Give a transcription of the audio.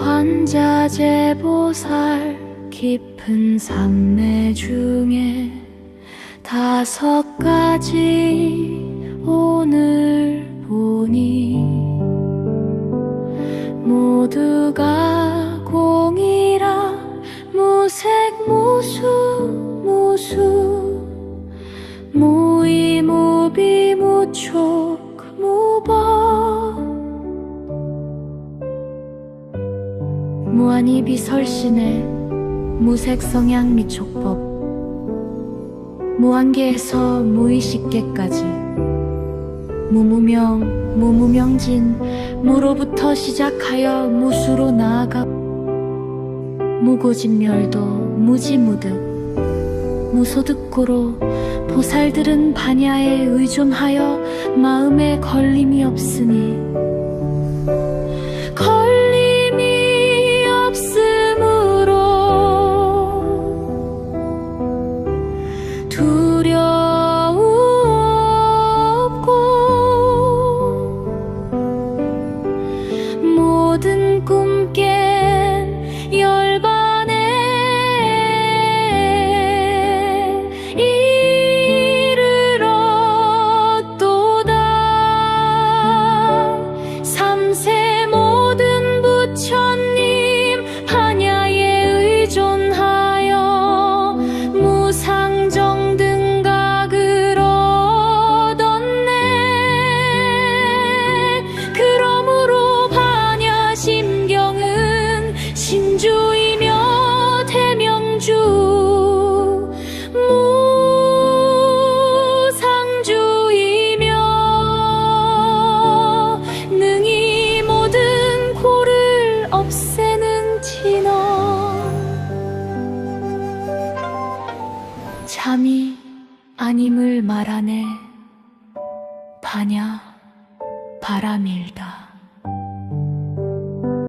원자재보살 깊은 산매 중에 다섯 가지 오늘 보니 모두가 공이라 무색 무수 무수 무이 무비 무촉 무한히 비설신의 무색 성향 미촉법 무한계에서 무의식계까지. 무무명 무무명진 무로부터 시작하여 무수로 나아가 무고진멸도 무지무득 무소득고로 보살들은 반야에 의존하여 마음에 걸림이 없으니 모든 꿈깬 잠이 아님을 말하네. 반야 바람일다